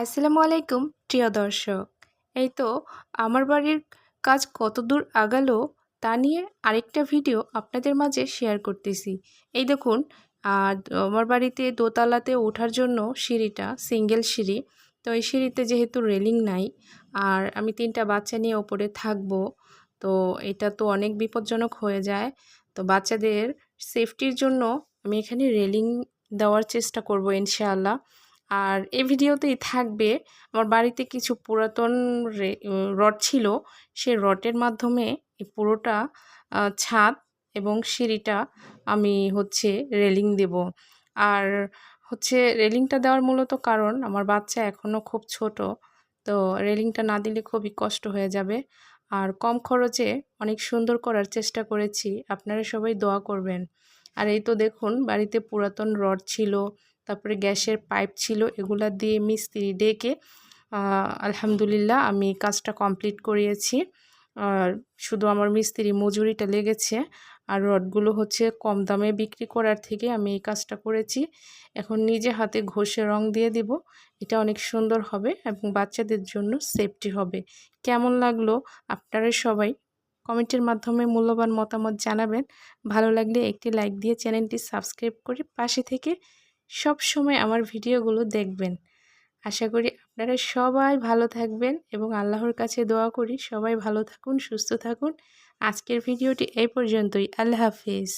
আসসালামু আলাইকুম, প্রিয় দর্শক। এই তো আমার বাড়ির কাজ কত দূর আগালো তা নিয়ে আরেকটা ভিডিও আপনাদের মাঝে শেয়ার করতেছি। এই দেখুন আর আমার বাড়িতে দোতলাতে ওঠার জন্য সিঁড়িটা, সিঙ্গেল সিঁড়ি। তো এই সিঁড়িতে যেহেতু রেলিং নাই, আর আমি তিনটা বাচ্চা নিয়ে ওপরে থাকব, তো এটা তো অনেক বিপজ্জনক হয়ে যায়। তো বাচ্চাদের সেফটির জন্য আমি এখানে রেলিং দেওয়ার চেষ্টা করব ইনশাআল্লাহ। আর এই ভিডিওতেই থাকবে আমার বাড়িতে কিছু পুরাতন রড ছিল। সে রডের মাধ্যমে এই পুরোটা ছাদ এবং সিঁড়িটা আমি হচ্ছে রেলিং দেব। আর হচ্ছে রেলিংটা দেওয়ার মূলত কারণ আমার বাচ্চা এখনও খুব ছোট, তো রেলিংটা না দিলে খুবই কষ্ট হয়ে যাবে। আর কম খরচে অনেক সুন্দর করার চেষ্টা করেছি। আপনারা সবাই দোয়া করবেন। আর এই তো দেখুন, বাড়িতে পুরাতন রড ছিল, তারপরে গ্যাসের পাইপ ছিল, এগুলা দিয়ে মিস্ত্রি ডেকে আলহামদুলিল্লাহ আমি কাজটা কমপ্লিট করিয়েছি। আর শুধু আমার মিস্ত্রি মজুরিটা লেগেছে, আর রডগুলো হচ্ছে কম দামে বিক্রি করার থেকে আমি এই কাজটা করেছি। এখন নিজে হাতে ঘষে রং দিয়ে দিব, এটা অনেক সুন্দর হবে এবং বাচ্চাদের জন্য সেফটি হবে। কেমন লাগল আপনারা সবাই? কমেন্টের মাধ্যমে মূল্যবান মতামত জানাবেন। ভালো লাগলে একটি লাইক দিয়ে চ্যানেলটি সাবস্ক্রাইব করে পাশে থেকে সব সময় আমার ভিডিওগুলো দেখবেন। আশা করি আপনারা সবাই ভালো থাকবেন এবং আল্লাহর কাছে দোয়া করি সবাই ভালো থাকুন, সুস্থ থাকুন। আজকের ভিডিওটি এই পর্যন্তই। আল্লাহ হাফিজ।